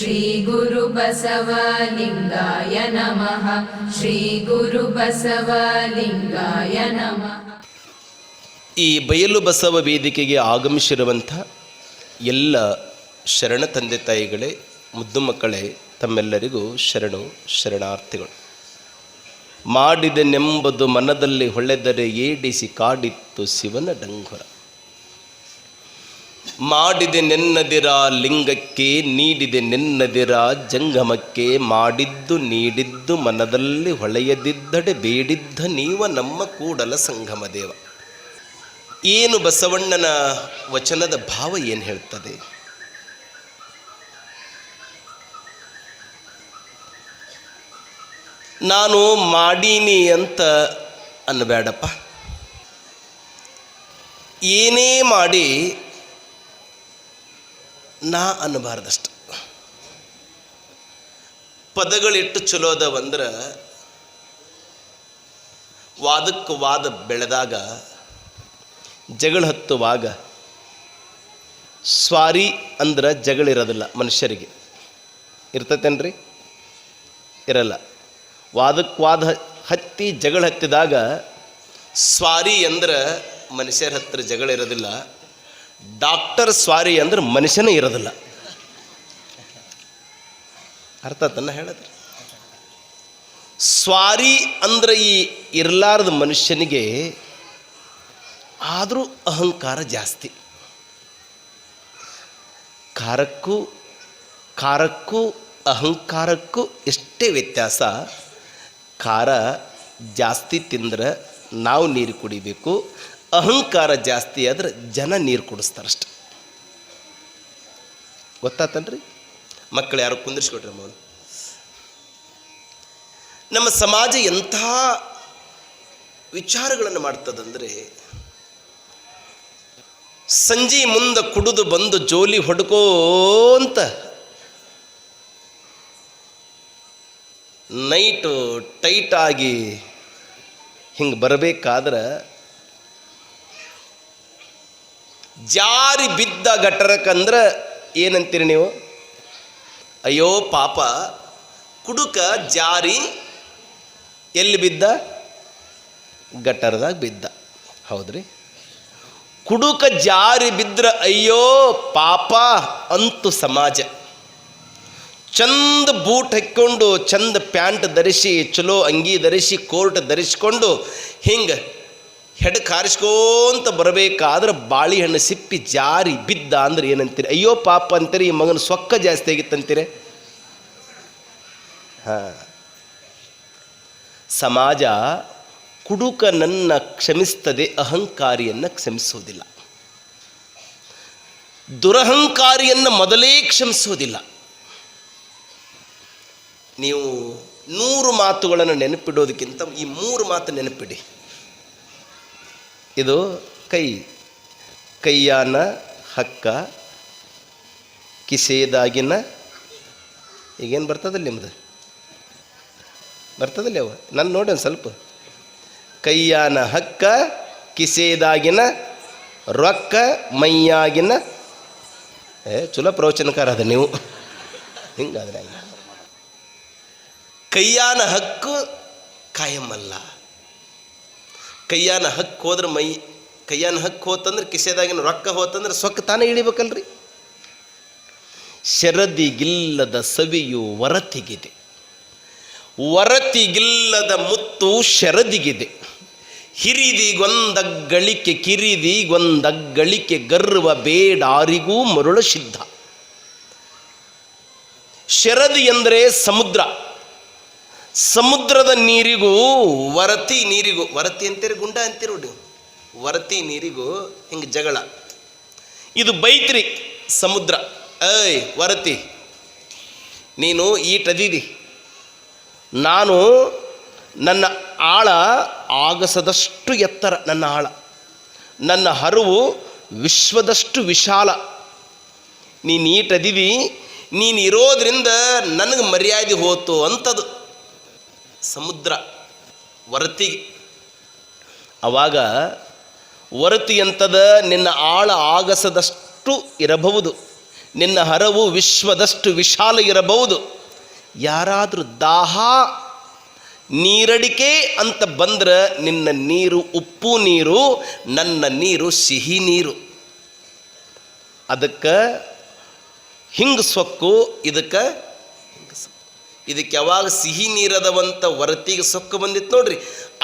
श्रीगुरुबसवलिङ्गाय नमः श्रीगुरुबसवलिङ्गाय नमः ಈ ಬಯಲು ಬಸವ ವೇದಿಕೆಗೆ ಆಗಮಿಸಿರುವಂಥ ಎಲ್ಲ ಶರಣ ತಂದೆ ತಾಯಿಗಳೇ ಮುದ್ದು ಮಕ್ಕಳೇ ತಮ್ಮೆಲ್ಲರಿಗೂ ಶರಣು ಶರಣಾರ್ಥಿಗಳು ಮಾಡಿದೆನೆಂಬುದು ಮನದಲ್ಲಿ ಹೊಳೆದರೆ ಏಡಿಸಿ ಕಾಡಿತ್ತು ಶಿವನ ಡಂಗುರ ಮಾಡಿದೆ ನೆನ್ನದಿರ ಲಿಂಗಕ್ಕೆ, ನೀಡಿದೆ ನೆನ್ನದಿರ ಜಂಗಮಕ್ಕೆ, ಮಾಡಿದ್ದು ನೀಡಿದ್ದು ಮನದಲ್ಲಿ ಹೊಳೆಯದಿದ್ದಡೆ ಬೇಡಿದ್ದ ನೀವ ನಮ್ಮ ಕೂಡಲ ಸಂಗಮ ದೇವ. ಏನು ಬಸವಣ್ಣನ ವಚನದ ಭಾವ ಏನು ಹೇಳ್ತದೆ? ನಾನು ಮಾಡೀನಿ ಅಂತ ಅನ್ನಬೇಡಪ್ಪ. ಏನೇ ಮಾಡಿ ನಾ ಅನ್ನಬಾರ್ದಷ್ಟು. ಪದಗಳಿಟ್ಟು ಚಲೋ ಅದಾವಂದ್ರೆ ವಾದಕ್ಕೆ ವಾದ ಬೆಳೆದಾಗ ಜಗಳ ಹತ್ತುವಾಗ ಸ್ವಾರಿ ಅಂದ್ರೆ ಜಗಳಿರೋದಿಲ್ಲ ಮನುಷ್ಯರಿಗೆ. ಇರ್ತತೇನ್ರಿ? ಇರಲ್ಲ. ವಾದಕ್ಕೆ ವಾದ ಹತ್ತಿ ಜಗಳ ಹತ್ತಿದಾಗ ಸ್ವಾರಿ ಅಂದ್ರೆ ಮನುಷ್ಯರ ಹತ್ರ ಜಗಳ ಇರೋದಿಲ್ಲ. ಡಾಕ್ಟರ್ ಸ್ವಾರಿ ಅಂದ್ರೆ ಮನುಷ್ಯನೇ ಇರೋದಿಲ್ಲ. ಅರ್ಥ ತನ್ನ ಹೇಳಿದ್ರಿ ಸ್ವಾರಿ ಅಂದ್ರೆ ಈ ಇರಲಾರದ ಮನುಷ್ಯನಿಗೆ ಆದರೂ ಅಹಂಕಾರ ಜಾಸ್ತಿ. ಕಾರಕ್ಕೂ ಕಾರಕ್ಕೂ ಅಹಂಕಾರಕ್ಕೂ ಎಷ್ಟೇ ವ್ಯತ್ಯಾಸ, ಖಾರ ಜಾಸ್ತಿ ತಿಂದ್ರೆ ನಾವು ನೀರು ಕುಡಿಬೇಕು ಅಹಂಕಾರ ಜಾಸ್ತಿ ಆದ್ರೆ ಜನ ನೀರು ಕುಡಿಸ್ತಾರಷ್ಟೆ. ಗೊತ್ತಾತನ್ರಿ? ಮಕ್ಕಳು ಯಾರು ಕುಂದಿರ್ಸ್ಕೊಟ್ರಿ ಮೌನ ನಮ್ಮ ಸಮಾಜ ಎಂಥ ವಿಚಾರಗಳನ್ನು ಮಾಡ್ತದಂದರೆ, ಸಂಜೆ ಮುಂದೆ ಕುಡಿದು ಬಂದು ಜೋಲಿ ಹೊಡ್ಕೋಂತ ನೈಟು ಟೈಟಾಗಿ ಹಿಂಗೆ ಬರಬೇಕಾದ್ರೆ ಜಾರಿ ಬಿದ್ದ ಗಟರಕ್ಕಂದ್ರೆ ಏನಂತೀರಿ ನೀವು? ಅಯ್ಯೋ, ಪಾಪ. ಕುಡುಕ ಜಾರಿ ಎಲ್ಲಿ ಬಿದ್ದ? ಗಟರದಾಗ ಬಿದ್ದ. ಹೌದ್ರಿ? ಕುಡುಕ ಜಾರಿ ಬಿದ್ರ ಅಯ್ಯೋ, ಪಾಪ ಅಂತು ಸಮಾಜ. ಚಂದ ಬೂಟ್ ಹಾಕ್ಕೊಂಡು, ಚಂದ ಪ್ಯಾಂಟ್ ಧರಿಸಿ, ಚಲೋ ಅಂಗಿ ಧರಿಸಿ, ಕೋರ್ಟ್ ಧರಿಸ್ಕೊಂಡು ಹಿಂಗೆ ಹೆಡ್ ಕಾರಿಸ್ಕೋಂತ ಬರಬೇಕಾದ್ರೆ ಬಾಳೆಹಣ್ಣು ಸಿಪ್ಪಿ ಜಾರಿ ಬಿದ್ದ ಅಂದ್ರೆ ಏನಂತೀರಿ? ಅಯ್ಯೋ ಪಾಪ ಅಂತೀರಿ, ಈ ಮಗನ ಸೊಕ್ಕ ಜಾಸ್ತಿ ಆಗಿತ್ತಂತೀರಿ? ಹಾಂ. ಸಮಾಜ ಕುಡುಕನನ್ನ ಕ್ಷಮಿಸ್ತದೆ, ಅಹಂಕಾರಿಯನ್ನು ಕ್ಷಮಿಸೋದಿಲ್ಲ. ದುರಹಂಕಾರಿಯನ್ನು ಮೊದಲೇ ಕ್ಷಮಿಸೋದಿಲ್ಲ. ನೀವು ನೂರು ಮಾತುಗಳನ್ನು ನೆನಪಿಡೋದಕ್ಕಿಂತ ಈ ಮೂರು ಮಾತು ನೆನಪಿಡಿ. ಇದು ಕೈ. ಕೈಯಾನ ಹಕ್ಕ ಕಿಸೆದಾಗಿನ ಈಗೇನು ಬರ್ತದಲ್ಲ ನಿಮ್ಮದು ಬರ್ತದಲ್ಲ ಅವ? ನಾನು ನೋಡಿ ಸ್ವಲ್ಪ. ಕೈಯಾನ ಹಕ್ಕ ಕಿಸೆದಾಗಿನ ರೊಕ್ಕ, ಮೈಯಾಗಿನ. ಏ, ಚಲೋ ಪ್ರವಚನಕಾರ ಅದ ನೀವು. ಹಿಂಗಾದ್ರೆ ಹಂಗೆ? ಕೈಯಾನ ಹಕ್ಕು ಕಾಯಮಲ್ಲ ಕೈಯಾನ ಹಕ್ಕು ಹೋದ್ರೆ ಮೈ, ಕೈಯಾನ ಹಕ್ಕು ಹೋತಂದ್ರೆ ಕಿಸೆದಾಗಿನ ರೊಕ್ಕ ಹೋತಂದ್ರೆ ಸೊಕ್ಕ ತಾನೇ ಇಳಿಬೇಕಲ್ರಿ? ಶರದಿಗಿಲ್ಲದ ಸವಿಯು ವರತಿಗಿದೆ. ವರತಿಗಿಲ್ಲದ ಮುತ್ತು ಶರದಿಗಿದೆ. ಹಿರಿದಿಗೊಂದಗ್ಗಳಿಕೆ ಕಿರಿದಿಗೊಂದಗ್ಗಳಿಕೆ ಗರ್ವ ಬೇಡಾರಿಗೂ ಮರುಳು ಸಿದ್ಧ. ಶರದಿ ಎಂದರೆ ಸಮುದ್ರ. ಸಮುದ್ರದ ನೀರಿಗೂ ವರತಿ ನೀರಿಗೂ, ವರತಿ ಅಂತೀರಿ ಗುಂಡ ಅಂತೀರಿ ನೀವು ವರತಿ ನೀರಿಗೂ ಹಿಂಗೆ ಜಗಳ. ಇದು ಬೈತ್ರಿ ಸಮುದ್ರ. ಏಯ್, ವರತಿ, ನೀನು ಈಟದಿದಿ ನಾನು ನನ್ನ ಆಳ ಆಗಸದಷ್ಟು ಎತ್ತರ ನನ್ನ ಆಳ. ನನ್ನ ಹರುವು ವಿಶ್ವದಷ್ಟು ವಿಶಾಲ. ನೀನು ಈಟದಿದಿ ನೀನು ಇರೋದ್ರಿಂದ ನನಗೆ ಮರ್ಯಾದೆ ಹೋತು ಅಂಥದ್ದು ಸಮುದ್ರ ವರತಿ. ಅವಾಗ ವರತಿ ಎಂತದ? ನಿನ್ನ ಆಳ ಆಗಸದಷ್ಟು ಇರಬಹುದು. ನಿನ್ನ ಹರವು ವಿಶ್ವದಷ್ಟು ವಿಶಾಲ ಇರಬಹುದು. ಯಾರಾದರೂ ದಾಹ, ನೀರಡಿಕೆ ಅಂತ ಬಂದ್ರೆ ನಿನ್ನ ನೀರು ಉಪ್ಪು ನೀರು, ನನ್ನ ನೀರು ಸಿಹಿ ನೀರು. ಅದಕ್ಕೆ ಹಿಂಗ್ ಸೊಕ್ಕು, ಇದಕ್ಕೆ. ಇದಕ್ಕೆ ಯಾವಾಗ ಸಿಹಿ ನೀರದವಂತ ವರತಿಗೆ ಸೊಕ್ಕು ಬಂದಿತ್ತು ನೋಡ್ರಿ.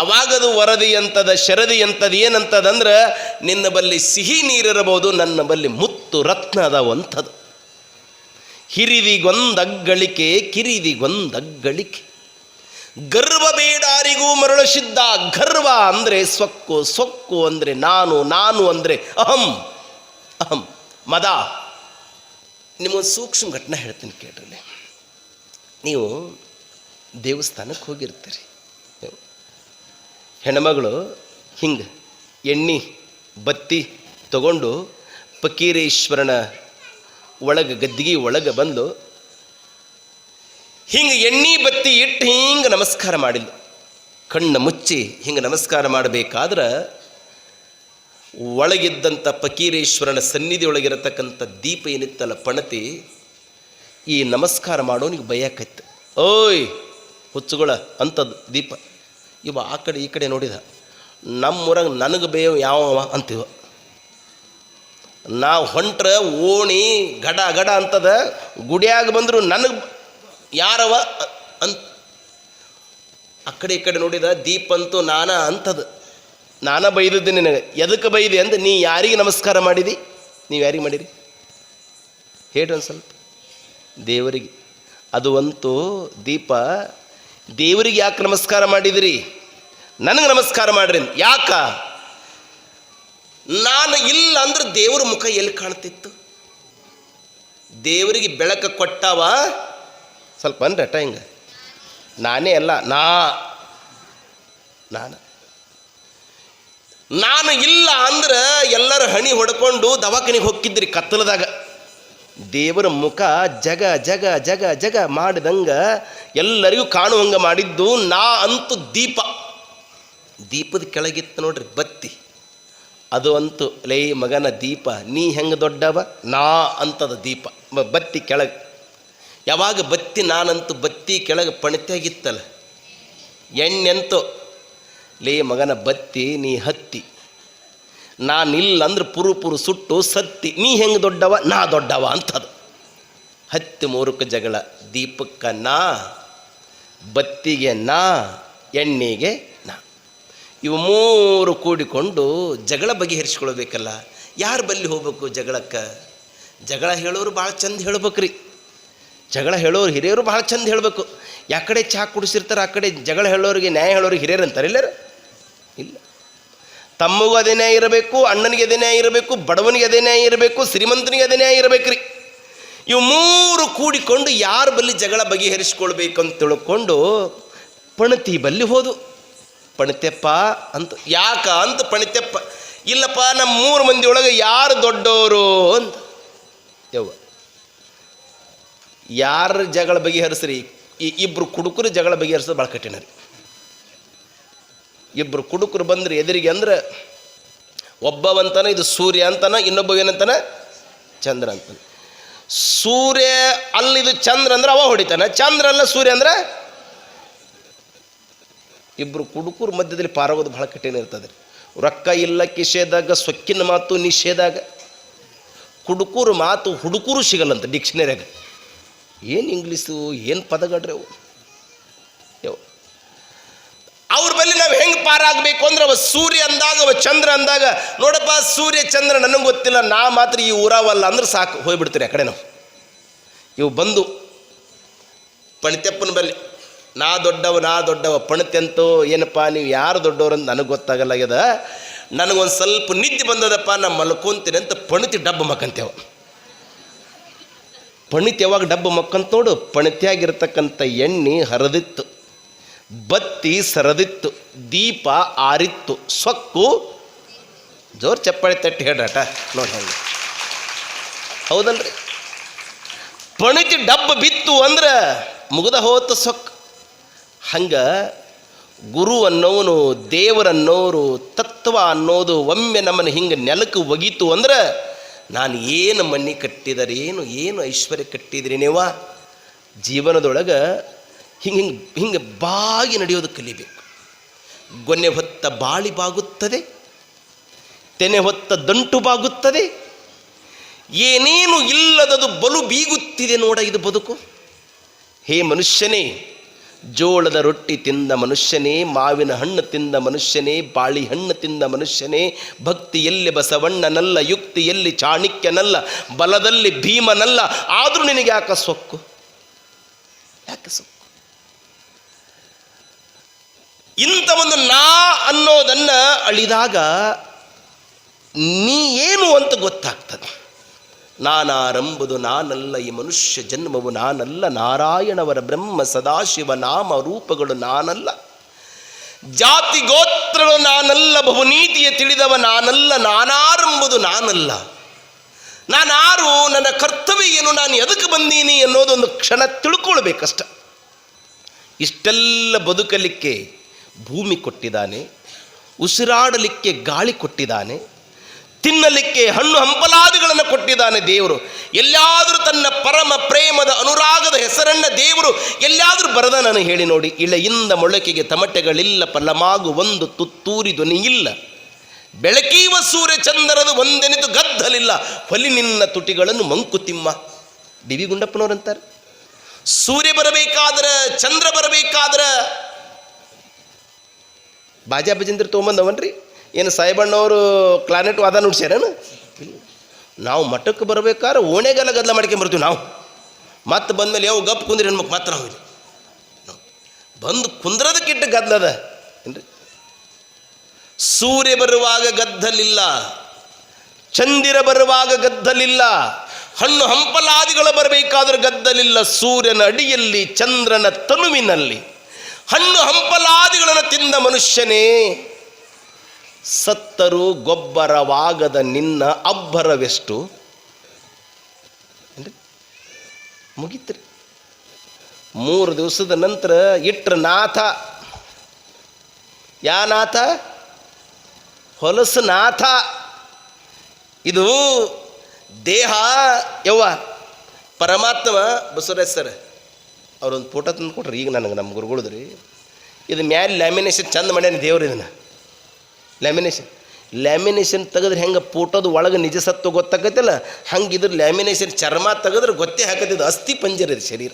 ಅವಾಗದು ವರದಿ ಅಂತದ ಶರದಿ ಅಂಥದ್ದು ಏನಂತದಂದ್ರೆ ನಿನ್ನ ಬಲ್ಲಿ ಸಿಹಿ ನೀರಿರಬಹುದು, ನನ್ನ ಬಲ್ಲಿ ಮುತ್ತು ರತ್ನ ಅದಾವಂಥದ್ದು ಹಿರಿದಿಗೊಂದಗ್ಗಳಿಕೆ, ಕಿರಿದಿಗೊಂದಗ್ಗಳಿಕೆ. ಗರ್ವ ಬೇಡಾರಿಗೂ ಮರಳಸಿದ್ದ ಗರ್ವ ಅಂದರೆ ಸೊಕ್ಕು ಸೊಕ್ಕು ಅಂದರೆ ನಾನು ನಾನು ಅಂದರೆ ಅಹಂ ಅಹಂ. ಮದ ನಿಮ್ಮ ಸೂಕ್ಷ್ಮ ಘಟನೆ ಹೇಳ್ತೀನಿ ಕೇಳ್ರಿ. ನೀವು ದೇವಸ್ಥಾನಕ್ಕೆ ಹೋಗಿರ್ತೀರಿ. ಹೆಣ್ಮಗಳು ಹಿಂಗೆ ಎಣ್ಣೆ, ಬತ್ತಿ ತಗೊಂಡು ಪಕೀರೇಶ್ವರನ ಒಳಗೆ, ಗದ್ದಿಗೆ ಒಳಗೆ ಬಂದು ಹಿಂಗೆ ಎಣ್ಣೆ, ಬತ್ತಿ ಇಟ್ಟು ಹಿಂಗೆ ನಮಸ್ಕಾರ ಮಾಡಿಲ್ಲ ಕಣ್ಣು ಮುಚ್ಚಿ ಹಿಂಗೆ ನಮಸ್ಕಾರ ಮಾಡಬೇಕಾದ್ರೆ ಒಳಗಿದ್ದಂಥ ಪಕೀರೇಶ್ವರನ ಸನ್ನಿಧಿ ಒಳಗಿರತಕ್ಕಂಥ ದೀಪ ಏನಿತ್ತಲ್ಲ ಪಣತಿ ಈ ನಮಸ್ಕಾರ ಮಾಡೋನಿಗೆ ಬಯಕೈತೆ ಓಯ್, ಹುಚ್ಚುಗಳ ಅಂಥದ್ದು ದೀಪ. ಇವ ಆ ಕಡೆ, ಈ ಕಡೆ ನೋಡಿದ. ನಮ್ಮೂರಾಗ ನನಗೆ ಬೇವ ಯಾವ ಅಂತೀವ. ನಾವು ಹೊಂಟ್ರೆ ಓಣಿ, ಗಡ ಗಡ ಅಂತದ. ಗುಡಿಯಾಗ ಬಂದರೂ ನನಗೆ ಯಾರವ ಅಂತ ಆ ಕಡೆ, ಈ ಕಡೆ ನೋಡಿದ, ದೀಪ ಅಂತೂ ನಾನಾ ಅಂಥದ್ದು ನಾನ ಬೈದಿದ್ದೆ ನಿನಗೆ. ಎದಕ್ಕೆ ಬೈದಿ ಅಂದ್ರೆ ನೀ ಯಾರಿಗೆ ನಮಸ್ಕಾರ ಮಾಡಿದಿ? ನೀವು ಯಾರಿಗೆ ಮಾಡಿರಿ? ಹೇಳಿ ಒಂದು ಸ್ವಲ್ಪ. ದೇವರಿಗೆ. ಅದು ಅಂತೂ ದೀಪ, ದೇವರಿಗೆ ಯಾಕೆ ನಮಸ್ಕಾರ ಮಾಡಿದಿರಿ? ನನಗೆ ನಮಸ್ಕಾರ ಮಾಡ್ರಿ ಯಾಕ? ನಾನು ಇಲ್ಲ ಅಂದ್ರೆ ದೇವರ ಮುಖ ಎಲ್ಲಿ ಕಾಣ್ತಿತ್ತು? ದೇವರಿಗೆ ಬೆಳಕ ಕೊಟ್ಟವ? ಸ್ವಲ್ಪ ಅಂದ್ರೆ ಹಿಂಗೆ. ನಾನೇ ಅಲ್ಲ, ನಾ, ನಾನು. ನಾನು ಇಲ್ಲ ಅಂದ್ರೆ ಎಲ್ಲರ ಹಣಿ ಹೊಡ್ಕೊಂಡು ದವಾಖಾನಿಗೆ ಹೋಗಿದ್ರಿ ಕತ್ತಲದಾಗ. ದೇವರ ಮುಖ ಜಗ ಜಗ ಜಗ ಜಗ ಮಾಡಿದಂಗ ಎಲ್ಲರಿಗೂ ಕಾಣುವಂಗ ಮಾಡಿದ್ದು ನಾ ಅಂತೂ ದೀಪ. ದೀಪದ ಕೆಳಗಿತ್ತು ನೋಡ್ರಿ ಬತ್ತಿ. ಅದು ಅಂತೂ, ಲೇ ಮಗನ ದೀಪ, ನೀ ಹೆಂಗೆ ದೊಡ್ಡವ? ನಾ ಅಂತದ ದೀಪ. ಬತ್ತಿ ಕೆಳಗೆ. ಯಾವಾಗ ಬತ್ತಿ, ನಾನಂತೂ ಬತ್ತಿ ಕೆಳಗೆ ಪಣಿತಾಗಿತ್ತಲ್ಲ ಎಣ್ಣೆಂತೂ, ಲೇ ಮಗನ ಬತ್ತಿ ನೀ ಹತ್ತಿ. ನಾನಿಲ್ಲ ಅಂದ್ರೆ ಪುರು ಪುರು ಸುಟ್ಟು ಸತ್ತಿ, ನೀ ಹೆಂಗೆ ದೊಡ್ಡವ? ನಾ ದೊಡ್ಡವ ಅಂಥದ್ದು. ಹತ್ತಿ ಮೂರಕ್ಕೆ ಜಗಳ. ದೀಪಕ್ಕ ನಾ, ಬತ್ತಿಗೆ ನಾ, ಎಣ್ಣೆಗೆ ನಾ. ಇವು ಮೂರು ಕೂಡಿಕೊಂಡು ಜಗಳ ಬಗೆಹರಿಸ್ಕೊಳ್ಬೇಕಲ್ಲ ಯಾರು ಬಲ್ಲಿ ಹೋಗ್ಬೇಕು ಜಗಳಕ್ಕೆ? ಜಗಳ ಹೇಳೋರು ಭಾಳ ಚಂದ ಹೇಳ್ಬೇಕ್ರಿ. ಜಗಳ ಹೇಳೋರು ಹಿರಿಯರು ಭಾಳ ಚಂದ ಹೇಳಬೇಕು. ಯಾಕಡೆ ಚಹಾ ಕುಡಿಸಿರ್ತಾರೆ, ಆ ಕಡೆ ಜಗಳ ಹೇಳೋರಿಗೆ, ನ್ಯಾಯ ಹೇಳೋರಿಗೆ ಹಿರಿಯರು ಅಂತಾರೆ ಇಲ್ಲರ ಇಲ್ಲ. ತಮ್ಮಗೂ ಅದೇನೇ ಇರಬೇಕು, ಅಣ್ಣನಿಗೆ ಅದೇ ಇರಬೇಕು, ಬಡವನಿಗೆ ಅದೇ ಇರಬೇಕು, ಶ್ರೀಮಂತನಿಗೆ ಅದೇ ಇರಬೇಕ್ರಿ. ಇವು ಮೂರು ಕೂಡಿಕೊಂಡು ಯಾರ ಬಲ್ಲಿ ಜಗಳ ಬಗೆಹರಿಸ್ಕೊಳ್ಬೇಕು ಅಂತ ತಿಳ್ಕೊಂಡು ಪಣತಿ ಬಲ್ಲಿ ಹೋದು. ಪಣಿತೆಪ್ಪ ಅಂತ, ಯಾಕ ಅಂತ ಪಣತೆಪ್ಪ, ಇಲ್ಲಪ್ಪ ನಮ್ಮ ಮೂರು ಮಂದಿ ಒಳಗೆ ಯಾರು ದೊಡ್ಡವರು ಅಂತ. ಯವ್ವ, ಯಾರ ಜಗಳ ಬಗೆಹರಿಸ್ರಿ, ಈ ಇಬ್ಬರು ಕುಡುಕರು ಜಗಳ ಬಗೆಹರಿಸೋದು ಭಾಳ ಕಠಿಣ ರೀ. ಇಬ್ಬರು ಕುಡುಕರು ಬಂದ್ರೆ ಎದುರಿಗೆ ಅಂದ್ರೆ ಒಬ್ಬವಂತನ, ಇದು ಸೂರ್ಯ ಅಂತನ ಇನ್ನೊಬ್ಬ ಏನಂತಾನ? ಚಂದ್ರ ಅಂತಾನೆ. ಸೂರ್ಯ ಅಲ್ಲಿದು ಚಂದ್ರ ಅಂದ್ರೆ ಅವ ಹೊಡಿತಾನೆ. ಚಂದ್ರ ಅಲ್ಲ ಸೂರ್ಯ ಅಂದ್ರೆ? ಇಬ್ಬರು ಕುಡುಕರು ಮಧ್ಯದಲ್ಲಿ ಪಾರಾಗೋದು ಬಹಳ ಕಠಿಣ ಇರ್ತದೆ ರೊಕ್ಕ ಇಲ್ಲ, ಕಿಶೇದಾಗ, ಸೊಕ್ಕಿನ ಮಾತು ನಿಷೇಧಾಗ ಕುಡುಕೂರು ಮಾತು, ಹುಡುಕೂರು ಸಿಗಲ್ಲಂತ ಡಿಕ್ಷನರಿಯಾಗ. ಏನು ಇಂಗ್ಲೀಷು ಏನು ಪದಗಳ್ರಿ ಅವು? ಅವ್ರ ನಾವು ಹೆಂಗೆ ಪಾರಾಗಬೇಕು ಅಂದ್ರೆ ಅವ ಸೂರ್ಯ ಅಂದಾಗ, ಅವ ಚಂದ್ರ ಅಂದಾಗ, ನೋಡಪ್ಪ, ಸೂರ್ಯ, ಚಂದ್ರ ನನಗೆ ಗೊತ್ತಿಲ್ಲ, ನಾ ಮಾತ್ರ ಈ ಊರಾವಲ್ಲ ಅಂದ್ರೆ ಸಾಕು, ಹೋಗ್ಬಿಡ್ತೀರಿ ಆ ಕಡೆ ನಾವು. ಇವು ಬಂದು ಪಣಿತೆಪ್ಪನ ಬಲ್ಲಿ ನಾ ದೊಡ್ಡವ ನಾ ದೊಡ್ಡವ ಪಣಿತೆಂತೋ ಏನಪ್ಪ, ನೀವು ಯಾರು ದೊಡ್ಡವ್ರು ಅಂತ ನನಗೆ ಗೊತ್ತಾಗಲ್ಲಾಗ್ಯದ? ನನಗೊಂದು ಸ್ವಲ್ಪ ನಿದ್ದೆ ಬಂದದಪ್ಪ, ನಾ ಮಲ್ಕೊಂತೀನಿ ಅಂತ ಪಣಿತಿ ಡಬ್ಬ ಮಕ್ಕಂತೇವ. ಪಣಿತಿ ಯಾವಾಗ ಡಬ್ಬ ಮಕ್ಕಂತ ನೋಡು ಪಣಿತಿಯಾಗಿರ್ತಕ್ಕಂಥ ಎಣ್ಣೆ ಹರಿದಿತ್ತು. ಬತ್ತಿ ಸರದಿತ್ತು, ದೀಪ ಆರಿತ್ತು, ಸೊಕ್ಕು. ಜೋರು ಚಪ್ಪಾಳಿ ತಟ್ಟಿ ಹೇಳ್ರಟ ನೋಡಿ ಹೆಂಗೆ. ಹೌದಲ್ರಿ. ಪಣಿತಿ ಡಬ್ಬ ಬಿತ್ತು ಅಂದ್ರೆ ಮುಗಿದ ಹೋತು ಸೊಕ್ಕು. ಹಂಗೆ ಗುರು ಅನ್ನೋನು ದೇವರನ್ನೋರು ತತ್ವ ಅನ್ನೋದು ಒಮ್ಮೆ ನಮ್ಮನ್ನು ಹಿಂಗೆ ನೆಲಕ್ಕೆ ಒಗೀತು ಅಂದ್ರೆ ನಾನು ಏನು ಮಣ್ಣಿ ಕಟ್ಟಿದರೇನು, ಏನು ಐಶ್ವರ್ಯ ಕಟ್ಟಿದ್ರಿ ನೀವ ಜೀವನದೊಳಗೆ ಹಿಂಗೆ ಹಿಂಗೆ ಹಿಂಗೆ ಬಾಗಿ ನಡೆಯೋದು ಕಲಿಬೇಕು. ಗೊನೆ ಹೊತ್ತ ಬಾಳಿ ಬಾಗುತ್ತದೆ, ತೆನೆ ಹೊತ್ತ ದಂಟು ಬಾಗುತ್ತದೆ, ಏನೇನು ಇಲ್ಲದದು ಬಲು ಬೀಗುತ್ತಿದೆ ನೋಡ ಇದು ಬದುಕು. ಹೇ ಮನುಷ್ಯನೇ, ಜೋಳದ ರೊಟ್ಟಿ ತಿಂದ ಮನುಷ್ಯನೇ, ಮಾವಿನ ಹಣ್ಣು ತಿಂದ ಮನುಷ್ಯನೇ, ಬಾಳಿ ಹಣ್ಣು ತಿಂದ ಮನುಷ್ಯನೇ, ಭಕ್ತಿಯಲ್ಲಿ ಬಸವಣ್ಣನಲ್ಲ, ಯುಕ್ತಿಯಲ್ಲಿ ಚಾಣಕ್ಯನಲ್ಲ, ಬಲದಲ್ಲಿ ಭೀಮನಲ್ಲ, ಆದರೂ ನಿನಗೆ ಯಾಕೆ ಸೊಕ್ಕು? ಯಾಕೆ ಸೊಕ್ಕು? ಇಂಥ ಒಂದು ನಾ ಅನ್ನೋದನ್ನು ಅಳಿದಾಗ ನೀ ಏನು ಅಂತ ಗೊತ್ತಾಗ್ತದೆ. ನಾನಾರಂಬುದು ನಾನಲ್ಲ ಈ ಮನುಷ್ಯ ಜನ್ಮವು ನಾನಲ್ಲ, ನಾರಾಯಣವರ ಬ್ರಹ್ಮ ಸದಾಶಿವ ನಾಮ ರೂಪಗಳು ನಾನಲ್ಲ. ಜಾತಿ ಗೋತ್ರಗಳು ನಾನಲ್ಲ, ಬಹುನೀತಿಯ ತಿಳಿದವ ನಾನಲ್ಲ, ನಾನಾರಂಬುದು ನಾನಲ್ಲ. ನಾನಾರು ನನ್ನ ಕರ್ತವ್ಯ ಏನು, ನಾನು ಎದಕ್ಕೆ ಬಂದೀನಿ ಅನ್ನೋದೊಂದು ಕ್ಷಣ ತಿಳ್ಕೊಳ್ಬೇಕಷ್ಟ. ಇಷ್ಟೆಲ್ಲ ಬದುಕಲಿಕ್ಕೆ ಭೂಮಿ ಕೊಟ್ಟಿದ್ದಾನೆ, ಉಸಿರಾಡಲಿಕ್ಕೆ ಗಾಳಿ ಕೊಟ್ಟಿದ್ದಾನೆ, ತಿನ್ನಲಿಕ್ಕೆ ಹಣ್ಣು ಹಂಪಲಾದಿಗಳನ್ನು ಕೊಟ್ಟಿದ್ದಾನೆ ದೇವರು. ಎಲ್ಲಾದರೂ ತನ್ನ ಪರಮ ಪ್ರೇಮದ ಅನುರಾಗದ ಹೆಸರನ್ನ ದೇವರು ಎಲ್ಲಾದರೂ ಬರದ ನಾನು ಹೇಳಿ ನೋಡಿ, ಇಳೆಯಿಂದ ಮೊಳಕೆಗೆ ತಮಟೆಗಳಿಲ್ಲ ಫಲಮಾಗು ಒಂದು ತುತ್ತೂರಿ ಧ್ವನಿ ಇಲ್ಲ ಬೆಳಕೀವ ಸೂರ್ಯ ಚಂದ್ರದು ಒಂದೆನಿತು ಗದ್ದಲಿಲ್ಲ ಹೊಲಿ ನಿನ್ನ ತುಟಿಗಳನ್ನು ಮಂಕುತಿಮ್ಮ ಡಿ ವಿ ಗುಂಡಪ್ಪನವರಂತಾರೆ. ಸೂರ್ಯ ಬರಬೇಕಾದ್ರೆ, ಚಂದ್ರ ಬರಬೇಕಾದ್ರೆ ಬಾಜಾ ಬಜೇಂದ್ರ ತೊಗೊಂಬಂದವನ್ರಿ ಏನು ಸಾಹೇಬಣ್ಣವರು ಕ್ಲಾನೆಟ್ ವಾದ ನುಡ್ಸ್ಯಾರೇನು? ನಾವು ಮಠಕ್ಕೆ ಬರಬೇಕಾದ್ರೆ ಓಣೆಗೆಲ್ಲ ಗದ್ದಲ ಮಾಡ್ಕೊಂಬರ್ತೀವಿ ನಾವು. ಮತ್ತೆ ಬಂದಮೇಲೆ ಯಾವ ಗಪ್ ಕುಂದ್ರಿ ಹೆಣ್ಮಕ್ಳು ಮಾತ್ರ ನಾವು ಬಂದು ಕುಂದ್ರದಕ್ಕಿಟ್ಟು ಗದ್ದಲದ ಏನ್ರಿ? ಸೂರ್ಯ ಬರುವಾಗ ಗದ್ದಲಿಲ್ಲ, ಚಂದಿರ ಬರುವಾಗ ಗದ್ದಲಿಲ್ಲ, ಹಣ್ಣು ಹಂಪಲಾದಿಗಳು ಬರಬೇಕಾದ್ರೆ ಗದ್ದಲಿಲ್ಲ, ಸೂರ್ಯನ ಅಡಿಯಲ್ಲಿ, ಚಂದ್ರನ ತನುವಿನಲ್ಲಿ. ಹಣ್ಣು ಹಂಪಲಾದಿಗಳನ್ನು ತಿಂದ ಮನುಷ್ಯನೇ, ಸತ್ತರು ಗೊಬ್ಬರವಾಗದ ನಿನ್ನ ಅಬ್ಬರವೆಷ್ಟು? ಮುಗಿತ್ರಿ. ಮೂರು ದಿವಸದ ನಂತರ ಇಟ್ರ ನಾಥ. ಯಾ ನಾಥ? ಹೊಲಸು ನಾಥ. ಇದು ದೇಹ, ಯವ್ವ, ಪರಮಾತ್ಮ ಬಸವರಾಜ್ ಸರ್ ಅವ್ರೊಂದು ಫೋಟೋ ತಂದು ಕೊಟ್ರಿ. ಈಗ ನನಗೆ ನಮ್ಮ ಗುರುಗಳದ್ರಿ ಇದು ಮ್ಯಾಲೆ ಲ್ಯಾಮಿನೇಷನ್ ಚಂದ ಮಾಡ್ಯಾನ ದೇವ್ರು ಇದನ್ನು. ಲ್ಯಾಮಿನೇಷನ್ ಲ್ಯಾಮಿನೇಷನ್ ತೆಗೆದ್ರೆ ಹೆಂಗೆ ಫೋಟೋದು ಒಳಗೆ ನಿಜ ಸತ್ತು ಗೊತ್ತಾಗತ್ತಲ್ಲ ಹಂಗೆ ಇದ್ರ ಲ್ಯಾಮಿನೇಷನ್ ಚರ್ಮ ತೆಗೆದ್ರೆ ಗೊತ್ತೇ ಹಾಕತ್ತಿದ್ದು ಅಸ್ಥಿ ಪಂಜರ ಇದು ಶರೀರ.